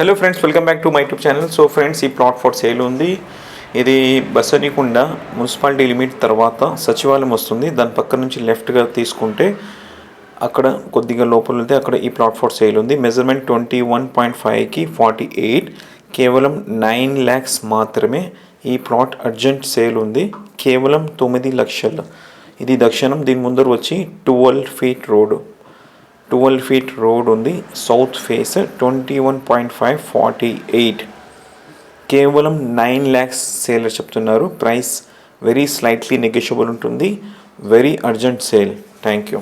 Hello friends welcome back to my YouTube channel so friends ఈ plot for sale ఉంది. ఇది బసరికొండ municipality limit తర్వాత సచివాలయం వస్తుంది. దాని పక్క నుంచి లెఫ్ట్గా తీసుకుంటే అక్కడ కొద్దిగా లోపల వెళ్తే అక్కడ ఈ ప్లాట్ ఫర్ సేల్ ఉంది. మెజర్మెంట్ ట్వంటీ వన్ పాయింట్ ఫైవ్కి ఫార్టీ ఎయిట్ కేవలం నైన్ ల్యాక్స్ మాత్రమే ఈ ప్లాట్ అర్జెంట్ సేల్ ఉంది. కేవలం తొమ్మిది లక్షలు. ఇది దక్షిణం దీని ముందర వచ్చి twelve feet road twelve feet road ఉంది. South face twenty one point five forty eight. కేవలం నైన్ ల్యాక్స్ సేల్ చెప్తున్నారు. ప్రైస్ వెరీ స్లైట్లీ నెగోషియబుల్ ఉంటుంది. Very urgent sale. Thank you.